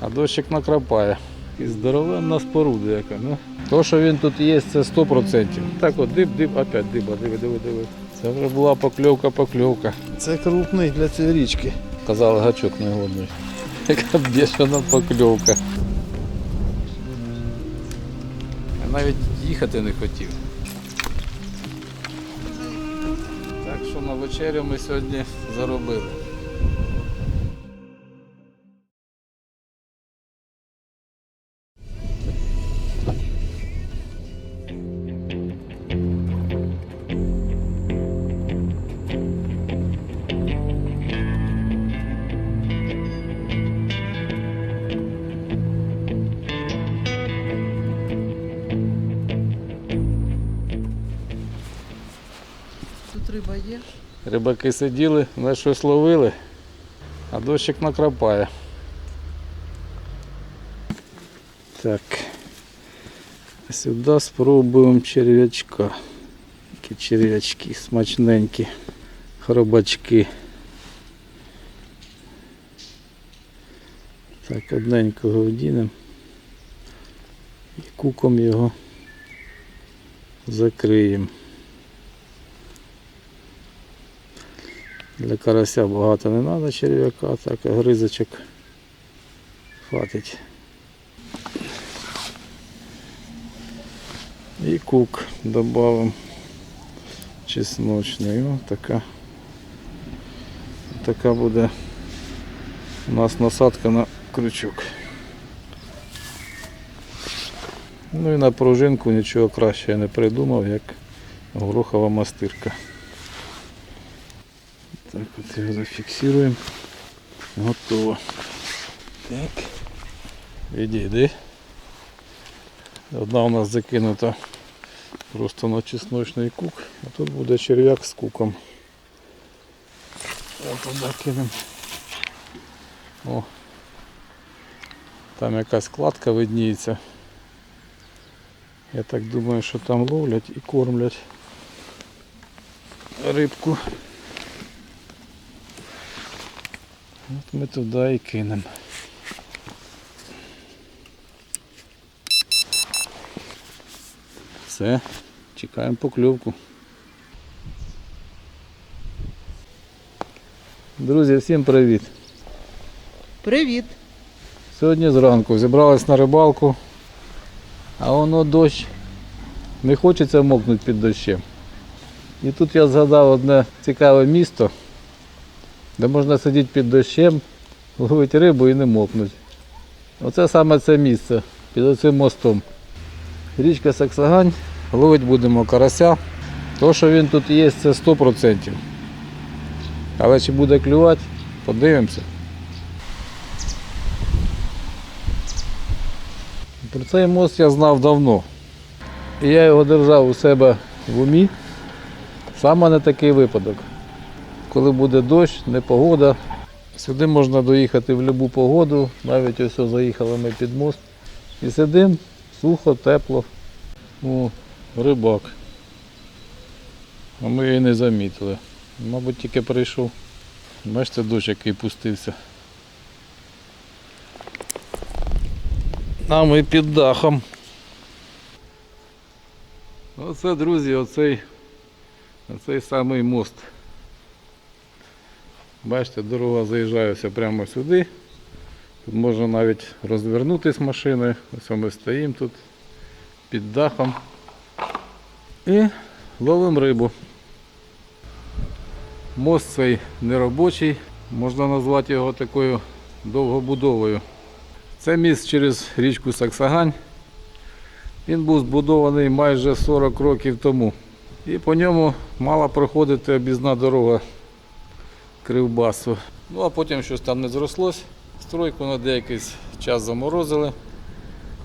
а дощик накрапає. І здоровенна споруда яка. Ну. То, що він тут є, це 100%. Так от диб, диб, опять диба, диви, диви, диви. Це вже була покльовка, покльовка. Це крупний для цієї річки. Казали, гачок негодний. Яка бешена покльовка. Я навіть їхати не хотів. Так що на вечерю ми сьогодні заробили. Рибаки сиділи, на щось ловили, а дощик накрапає. Так. Сюди спробуємо черв'ячка. Такі черв'ячки смачненькі, хробачки. Так, одненького вдінемо. І куком його закриємо. Для карася багато не треба черв'яка, так гризочок хватить. І кук додамо чесночний. О, така, така буде у нас насадка на крючок. Ну і на пружинку нічого краще я не придумав, як горохова мастирка. Так, от його зафіксуємо. Готово. Так. Відійди. Одна у нас закинута просто на чесночний кук, а тут буде черв'як з куком. От туди кинемо. О. Там якась кладка видніється. Я так думаю, що там ловлять і кормлять рибку. От ми туди і кинемо. Все, чекаємо покльовку. Друзі, всім привіт! Привіт. Сьогодні зранку зібрались на рибалку, а воно дощ. Не хочеться мокнути під дощем. І тут я згадав одне цікаве місто, де можна сидіти під дощем, ловити рибу і не мокнути. Оце саме це місце під оцим мостом. Річка Саксагань, ловити будемо карася. То, що він тут є, це 100%. Але чи буде клювати, подивимося. Про цей мост я знав давно. І я його держав у себе в умі. Саме на такий випадок. Коли буде дощ, непогода. Сюди можна доїхати в будь-яку погоду. Навіть ось заїхали ми під мост. І сидимо, сухо, тепло. О, рибак. А ми її не замітили. Мабуть, тільки прийшов. Бачите, дощ який пустився. А ми під дахом. Оце, друзі, оцей, оцей самий мост. Бачите, дорога заїжджає ось прямо сюди. Тут можна навіть розвернутися машиною. Ось ми стоїмо тут під дахом і ловимо рибу. Мост цей неробочий, можна назвати його такою довгобудовою. Це міст через річку Саксагань. Він був збудований майже 40 років тому. І по ньому мала проходити об'їзна дорога Кривбасу. Ну а потім щось там не зрослось. Стройку на деякий час заморозили.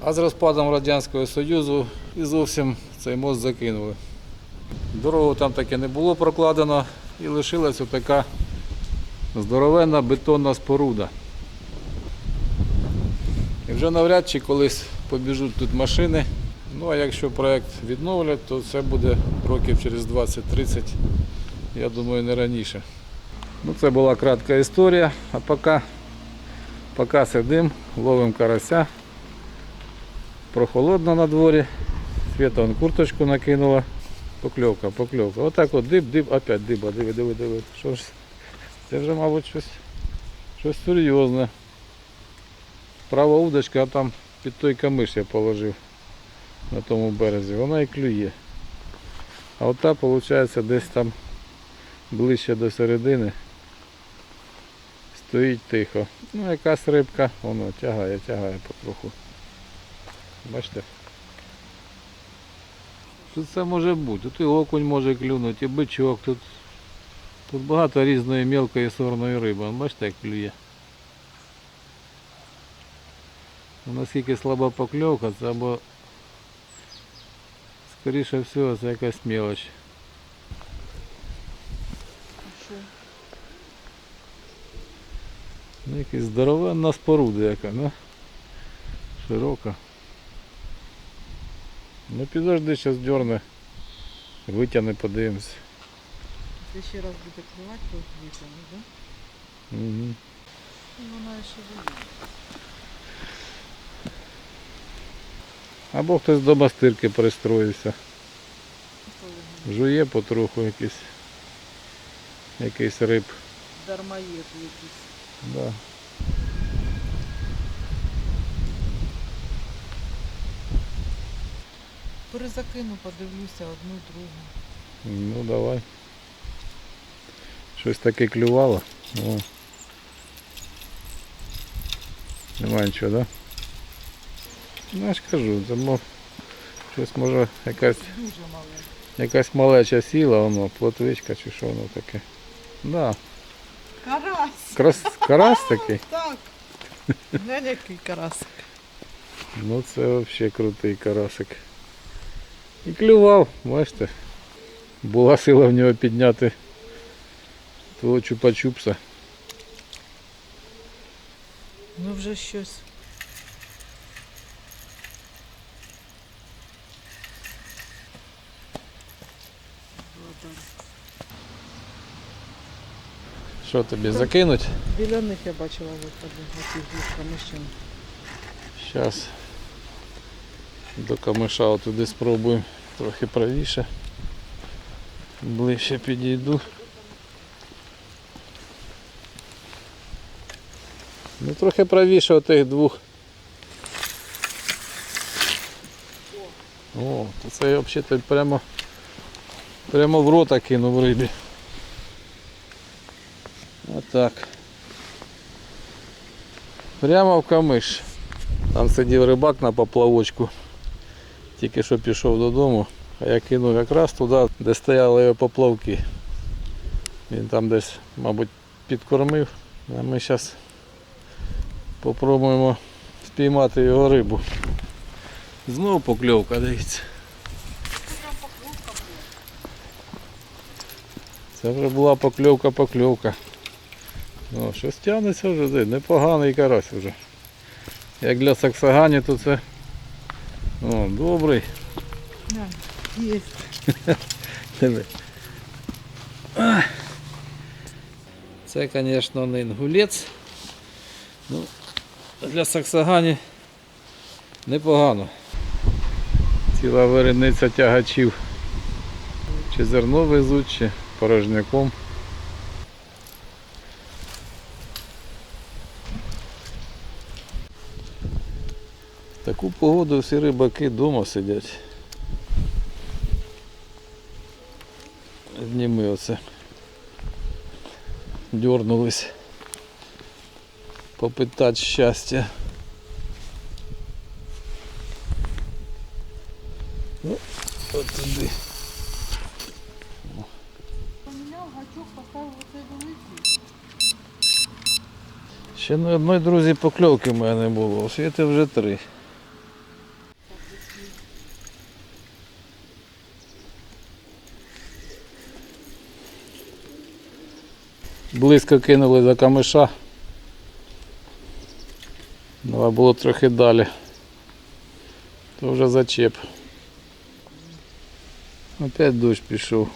А з розпадом Радянського Союзу і зовсім цей мост закинули. Дорогу там таки не було прокладено і лишилась отака здоровенна бетонна споруда. І вже навряд чи колись побіжуть тут машини. Ну а якщо проект відновлять, то це буде років через 20-30, я думаю, не раніше. Ну, це була кратка історія, а поки Поки сидим, ловимо карася. Прохолодно на дворі. Света он курточку накинула. Покльовка, покльовка. Отак от диб, диб, опять диба, диви, диви, диви. Що ж? Це вже, мабуть, щось, щось серйозне. Права удочка, а там під той камиш я положив на тому березі. Вона і клює. А ота, виходить, десь там ближче до середини. Стоїть тихо. Ну, якась рибка, воно тягає, тягає потроху. Бачите? Що це може бути? Тут і окунь може клюнути, і бичок. Тут, тут багато різної мілкої сорної риби. Бачите, як клює. Ну, Наскільки слаба покльовка, це або скоріше всього це якась мелоч. Ну, якась здоровенна споруда яка, ну. Широка. Ну підожди, зараз дерне. Витягне, подивимось. Якщо ще раз буде клювати, то витягне, да? Угу. Вона ще буде. Або хтось до бастирки пристроївся. Жує потроху якийсь. Якийсь риб. Дармоєд якийсь. Да. Перезакину, подивлюся одну, другу. Ну давай. Щось таке клювало. О. Нема нічого, да? Ну я ж кажу, це мов, щось може якась, Дуже мале. якась малеча сіла, воно, плотвичка чи що воно таке. Да. Карась! Крас, карась такий. Так. Глянь, який карасик. Ну це взагалі крутий карасик. І клював, бачите. Була сила в нього підняти того чупа-чупса. Ну вже щось. Що тобі закинуть? Біля них я бачила виходи. Зараз до камиша туди спробуємо трохи правіше. Ближче підійду. Ну трохи правіше отих двох. О, то це я взагалі прямо, прямо в рота кинув рибі. Отак. Прямо в камиш. Там сидів рибак на поплавочку. Тільки що пішов додому, а я кинув якраз туди, де стояли його поплавки. Він там десь, мабуть, підкормив. А ми зараз спробуємо спіймати його рибу. Знову покльовка, дивіться. Це вже була покльовка-покльовка. О, щось тягнеться вже, непоганий карась вже. Як для саксагані, то це о, добрий. Є. Це, звісно, не інгулець. Ну, для саксагані непогано. Ціла вириниця тягачів. Чи зерно везуть, чи порожняком. Таку погоду всі рибаки вдома сидять. Одні ми оце дернулись попитати щастя. Ну, от туди. Поміняв гачок, поставив оцей великий. Ще не одної, друзі, покльовки в мене не було. У світі вже три. Близько кинули до камиша. Треба було трохи далі. То вже зачеп. Опять дощ пішов.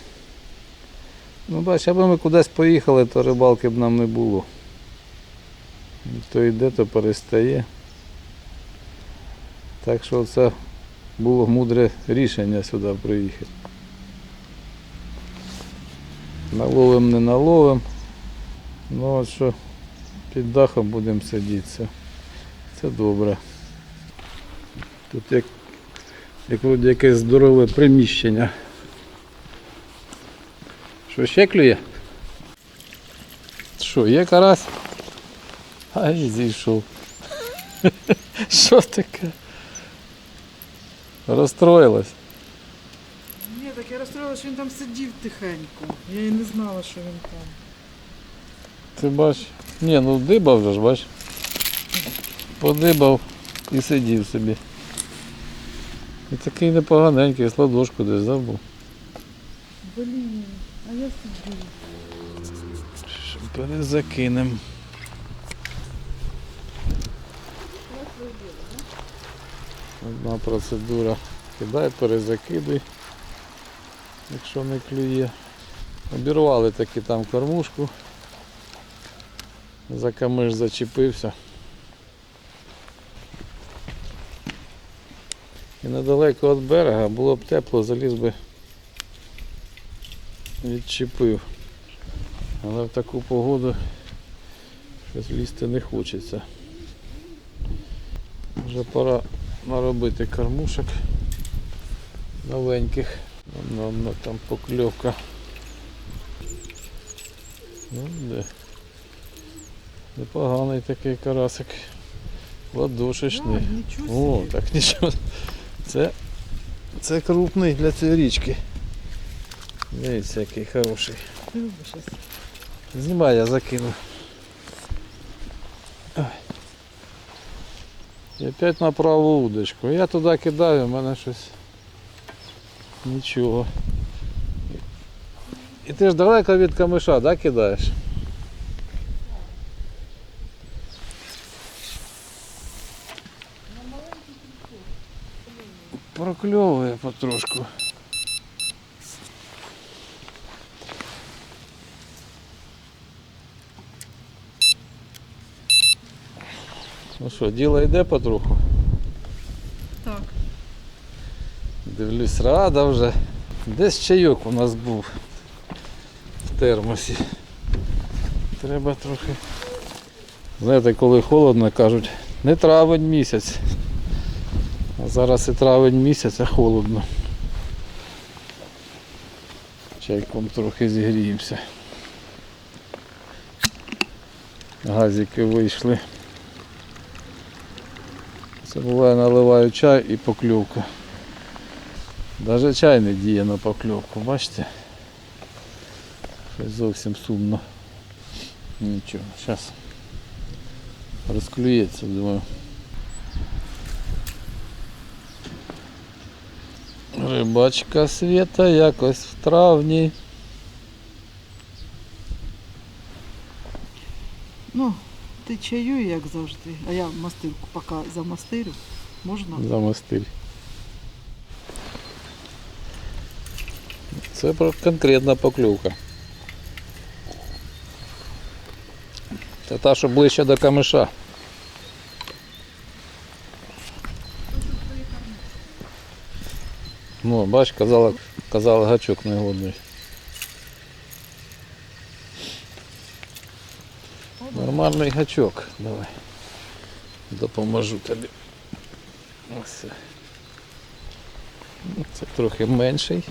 Ну бач, аби ми кудись поїхали, то рибалки б нам не було. То йде, то перестає. Так що це було мудре рішення сюди приїхати. Наловим, не наловим. Ну от що під дахом будемо сидіти. Це, добре. Тут як, як вроді якесь здорове приміщення. Що ще клює? Що, є карась? Ай, зійшов. Що таке? Розстроїлась. Ні, так я розстроїла, що він там сидів тихенько. Я і не знала, що він там. Ти бач. Ні, ну дибав вже ж, бач. Подибав і сидів собі. І такий непоганенький, сладошку десь забув. Блін, а я сидів. Перезакинем. Одна процедура. Кидай, перезакидуй, якщо не клює. Обірвали таки там кормушку. За камиш зачепився. І недалеко від берега було б тепло, заліз би відчепив. Але в таку погоду щось лізти не хочеться. Вже пора наробити кормушек новеньких. Воно там покльовка. Ну, де. Непоганий такий карасик. Ладошечний. А, О, так нічого. Це, Це крупний для цієї річки. дивіться, який хороший. Знімай, я закину. Ой. І опять на праву удочку. Я туди кидаю, в мене щось. Нічого. І ти ж далеко від камиша, да, кидаєш? Прокльовує потрошку. Ну що, діло йде потроху? Так. Дивлюсь, рада вже. Десь чайок у нас був в термосі. Треба трохи. Знаєте, коли холодно, кажуть, не травень місяць. Зараз і травень місяць, а холодно. Чайком трохи зігріємося. Газики вийшли. Це буває наливаю чай і покльовка. Даже чай не діє на покльовку, бачите? Щось зовсім сумно. Нічого, зараз розклюється, думаю. Рибачка світа якось в травні. Ну, ти чаюй, як завжди. А я мастирку поки замастирю. Можна? за мастиль. Це конкретна покльовка. Це та, що ближче до камиша. Ну, бач, казала, казала гачок негодний. Нормальний гачок. Давай. Допоможу тобі. Ось. Ну, Це трохи менший.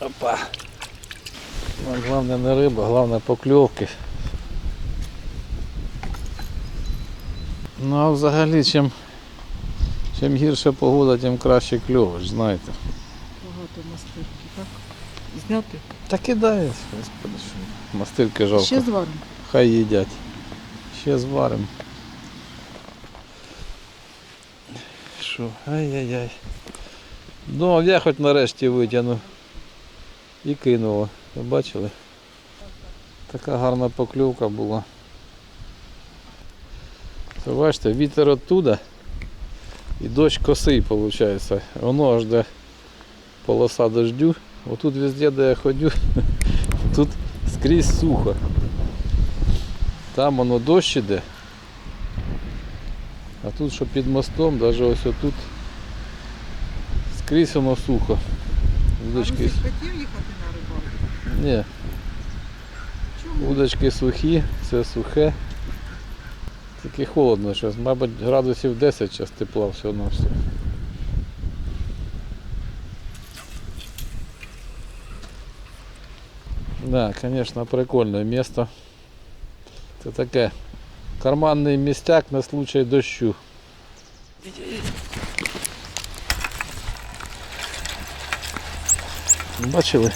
Опа. Ну, Головне не риба, головне покльовки. Ну а взагалі чим, чим гірша погода, тим краще кльовиш, знаєте. Багато мастирки, так? Зняти? Та кидає, господи, що мастирки жалко. Ще зваримо. Хай їдять. Ще зваримо. Що? Ай-яй-яй. Ну, я хоч нарешті витягну. І кинула. Ви бачили? Така гарна покльовка була. Це бачите, вітер оттуда і дощ косий виходить. Воно аж де полоса дождю. Отут везде, де я ходю, тут скрізь сухо. Там воно дощ іде. А тут, що під мостом, навіть ось отут скрізь воно сухо. А Удочки, хотів їхати на рибалку? ні, Чому? удочки сухі, все сухе. Тільки холодно зараз, мабуть, градусів 10 зараз тепла все на все. Да, конечно, прикольное место. Это таке карманний містяк на случай дощу. Бачили?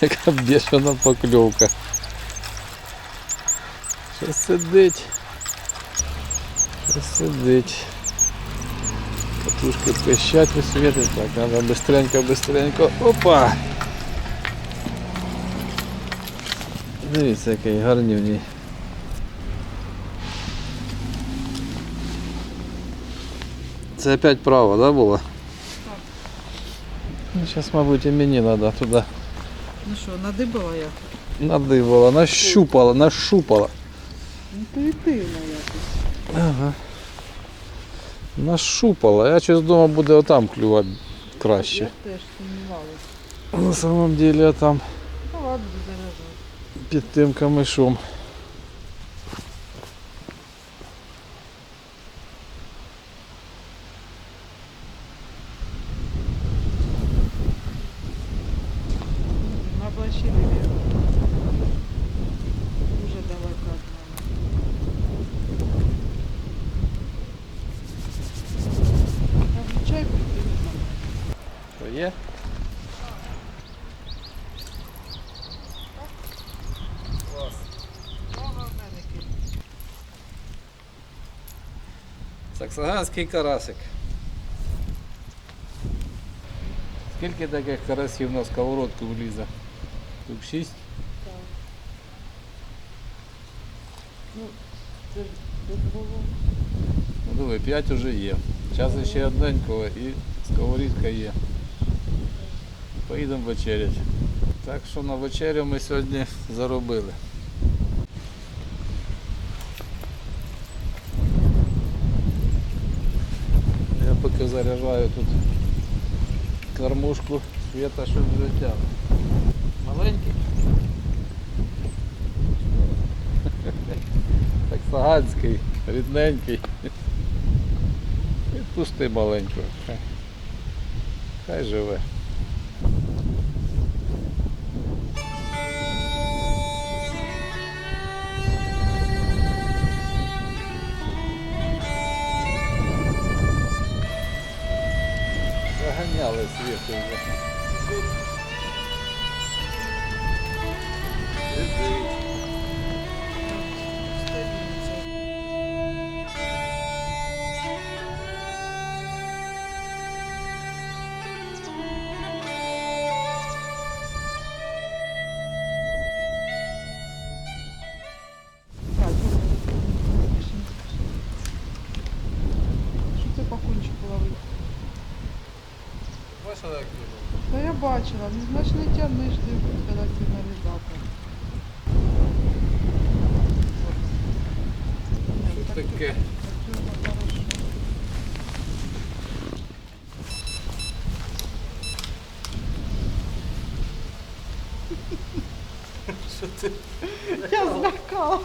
Яка бешена покльовка. Що сидить? Що сидить? Катушки пищать висвітить. Так, треба быстренько, быстренько. Опа! Дивіться, який гарнюній. Це опять право, да, було? Ну, зараз, мабуть, і мені треба туди. Ну що, надибала я? Надибала, нащупала, нашупала. Інтуїтивно якось. Ага. Нашупала. Я щось думав буде отам клювати краще. Я теж сумнівалася. На самом деле я там Ну ладно, лежати. під тим камишом. На площі вибір. Дуже далеко від мене. Там чай прийти. Що є? Кілька. Саксаганський карасик. Скільки таких карасів на сковородку влізе? Штук 6? Так. Ну, це ж тут було. Ну диви, 5 вже є. Час ще одненького і сковорідка є. Поїдемо вечерять. Так що на вечерю ми сьогодні заробили. Я поки заряджаю тут кормушку світа, щоб життя. Маленький. Так саганський, рідненький. Відпусти маленького. Хай живе. 越多。Бачила, ну значить не тягнеш ти коли сигналізатор. Що таке? Що ти? Я злякалась.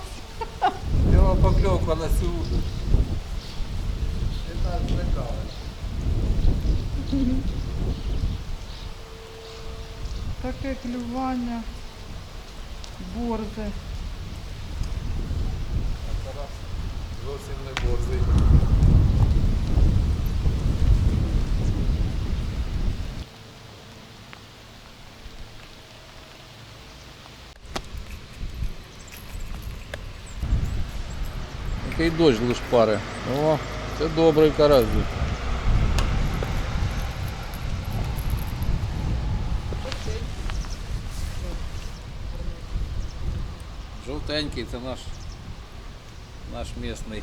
Його покльовка на цю удочку. Ти так злякалась. Таке клювання. Борзи. А зараз зовсім не борзий. Який дощ лиш пари. О, це добрий карась. Жовтенький це наш наш місний.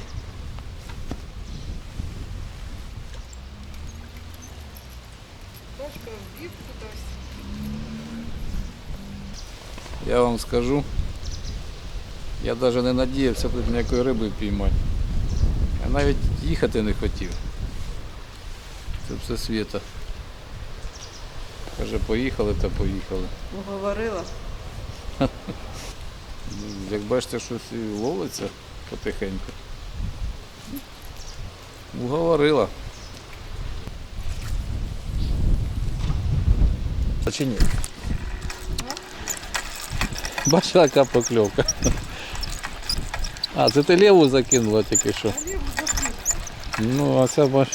Трошки вбив кудись. Я вам скажу, Я навіть не надіявся тут ніякої риби піймати. Я навіть їхати не хотів. Це все світа. Каже, поїхали та поїхали. Уговорила. Як бачите, щось і ловиться потихеньку. Уговорила. А чи ні? Бачила, яка покльовка. А, це ти ліву закинула тільки що. Ну, а це бач.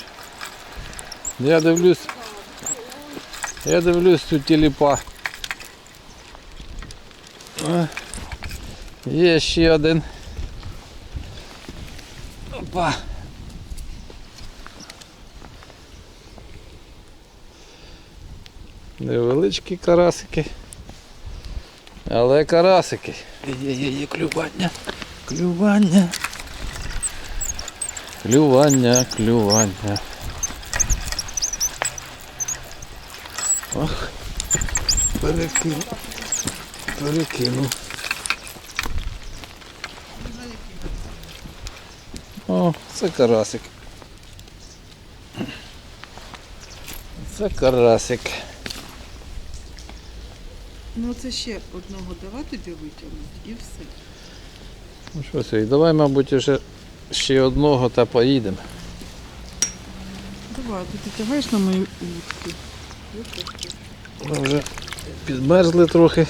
Я дивлюсь. Я дивлюсь тут телепа. Є ще один. Опа. Невеличкі карасики. Але карасики. Є-є-є, клювання. Клювання. Клювання, клювання. Ох, перекинув. Перекинув. О, це карасик. Це карасик. Ну це ще одного давай тобі витягнути і все. Ну що, Сергій, давай, мабуть, вже ще одного та поїдемо. Давай, ти тягаєш на мою вудку. Ми вже підмерзли трохи.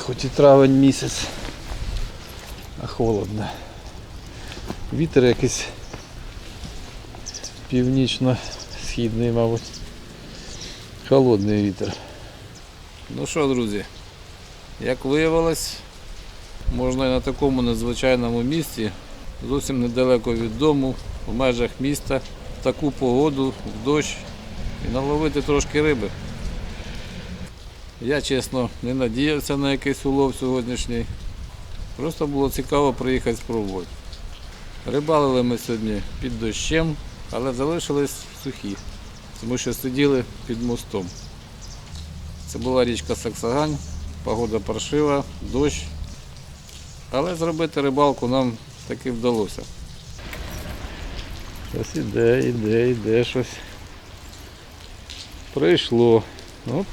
Хоч і травень місяць, а холодно. Вітер якийсь північно-східний, мабуть. Холодний вітер. Ну що, друзі, як виявилось, можна і на такому надзвичайному місці, зовсім недалеко від дому, в межах міста, в таку погоду, в дощ і наловити трошки риби. Я чесно не надіявся на якийсь улов сьогоднішній. Просто було цікаво приїхати спробувати. Рибалили ми сьогодні під дощем, але залишились сухі, тому що сиділи під мостом. Це була річка Саксагань, погода паршива, дощ. Але зробити рибалку нам таки вдалося. Щось іде, іде, іде щось. Прийшло. Оп.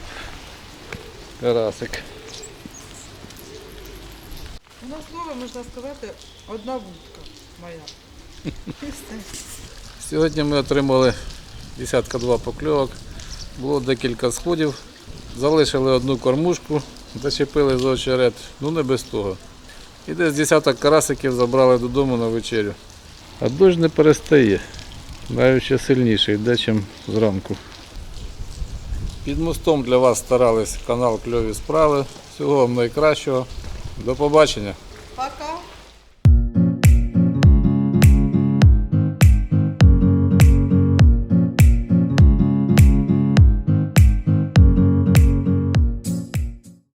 Карасик. У нас знову, можна сказати, одна вудка Сьогодні ми отримали десятка два покльовок. Було декілька сходів. Залишили одну кормушку, зачепили за очерет, ну не без того. І десь десяток карасиків забрали додому на вечерю. А дощ не перестає. Навіть ще сильніше йде, зранку. Під мостом для вас старались канал Кльові справи. Всього вам найкращого. До побачення.